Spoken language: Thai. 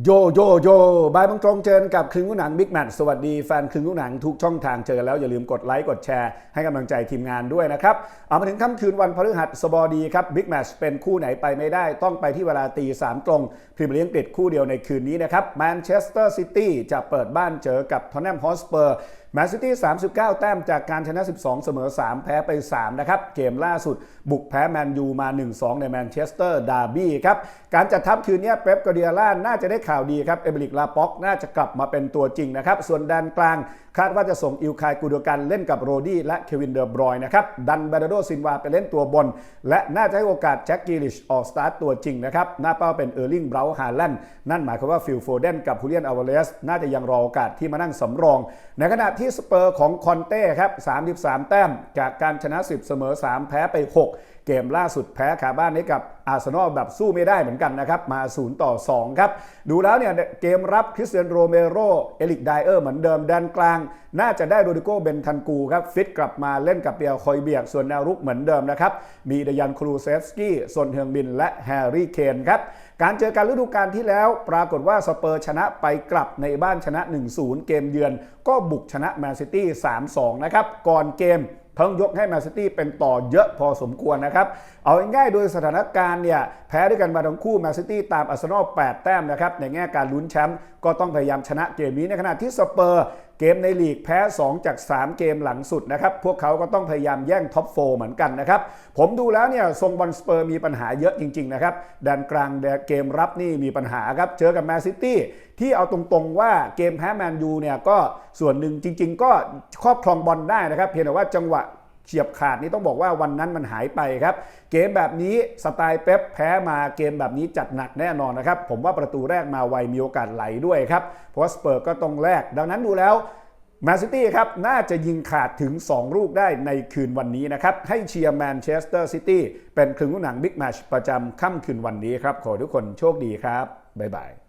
โยโยโยบายบางตรงเจอกับครึ่งลูกหนังบิ๊กแมทสวัสดีแฟนครึ่งลูกหนังทุกช่องทางเจอกันแล้ว อย่าลืมกดไลค์กดแชร์ให้กำลังใจทีมงานด้วยนะครับ เอามาถึงค่ำคืนวันพฤหัสบดีครับบิ๊กแมทเป็นคู่ไหนไปไม่ได้ต้องไปที่เวลาตีสามตรงพรีเมียร์ลีกอังกฤษคู่เดียวในคืนนี้นะครับแมนเชสเตอร์ซิตี้จะเปิดบ้านเจอกับทอนแนมฮอสเปอร์ แมนซิตี้ 39 แต้มจากการชนะ 12 เสมอ 3 แพ้ไป 3 นะครับ เกมล่าสุด บุกแพ้แมนยูมา 1-2 ในแมนเชสเตอร์ดาร์บี้ครับ การจัดทัพคืนนี้เป๊ปกอร์เดียล่าน่าจะได้ข่าวดีครับ เอเบริกลาป็อกน่าจะกลับมาเป็นตัวจริงนะครับ ส่วนแดนกลางคาดว่าจะส่งอิลคายกูโดกันเล่นกับโรดี้และเควินเดอร์บรอยนะครับ ดันบาดาโดซินวาไปเล่นตัวบน และน่าจะให้โอกาสแจ็คกิลิชออกสตาร์ตตัวจริงนะครับ หน้าเป้าเป็นเออร์ลิงเบราฮาแลนด์นั่นหมายความว่าฟิลโฟเดนกับฮูเลียนอเวเลสน่าจะยังรอโอกาสที่มานั่งสำรอง ในขณะที่ที่สเปอร์ของคอนเต้ครับ 33 แต้ม จากการชนะ 10 เสมอ 3 แพ้ไป 6 เกมล่าสุดแพ้ขาบ้านให้กับอาร์เซนอลแบบสู้ไม่ได้เหมือนกันนะครับ มา 0 ต่อ 2 ครับ ดูแล้วเนี่ยเกมรับคริสเตียนโรเมโรเอลิกไดเออร์เหมือนเดิมแดนกลาง น่าจะได้โรดิโกเบนทันกูครับ ฟิตกลับมาเล่นกับเปียคอยเบียก ส่วนแนวรุกเหมือนเดิมนะครับ มีเดยันครูเซฟสกี้ซนเฮืองบิน และแฮร์รี่เคนครับการเจอกันฤดูกาลที่แล้วปรากฏว่าสเปอร์ชนะไปกลับในบ้านชนะ 1-0 เกมเยือน ก็บุกชนะแมนซิตี้ 3-2 นะครับ ก่อนเกม เพิ่งยกให้แมนซิตี้เป็นต่อเยอะพอสมควรนะครับ เอาง่ายๆโดยสถานการณ์เนี่ยแพ้ด้วยกันมาทั้งคู่แมนซิตี้ตามอาร์เซนอล8แต้มนะครับในแง่การลุ้นแชมป์ก็ต้องพยายามชนะเกมนี้ในขณะที่สเปอร์ เกมในลีกแพ้ 2 จาก 3 เกมหลังสุดนะครับ พวกเขาก็ต้องพยายามแย่งท็อปโฟเหมือนกันนะครับ ผมดูแล้วเนี่ยทรงบอลสเปอร์มีปัญหาเยอะจริง ๆ นะครับแดนกลางเกมรับนี่มีปัญหาครับ เจอกับแมนซิตี้ที่เอาตรงๆว่าเกมแพ้แมนยูเนี่ยก็ส่วนหนึ่งจริง ๆ ก็ครอบครองบอลได้นะครับ เพียงแต่ว่าจังหวะ เฉียบขาดนี่ต้องบอกว่าวันนั้นมันหายไปครับ เกมแบบนี้สไตล์เป๊ปแพ้มาเกมแบบนี้จัดหนักแน่นอนนะครับ ผมว่าประตูแรกมาไวมีโอกาสไหลด้วยครับเพราะว่าสเปอร์ก็ต้องแลกดังนั้นดูแล้วแมนซิตี้ครับ น่าจะยิงขาดถึง 2 ลูกได้ในคืนวันนี้นะครับ ให้เชียร์แมนเชสเตอร์ซิตี้เป็นครึ่งหนังบิ๊กแมชประจำค่ำคืนวันนี้ครับ ขอทุกคนโชคดีครับ บ๊ายบาย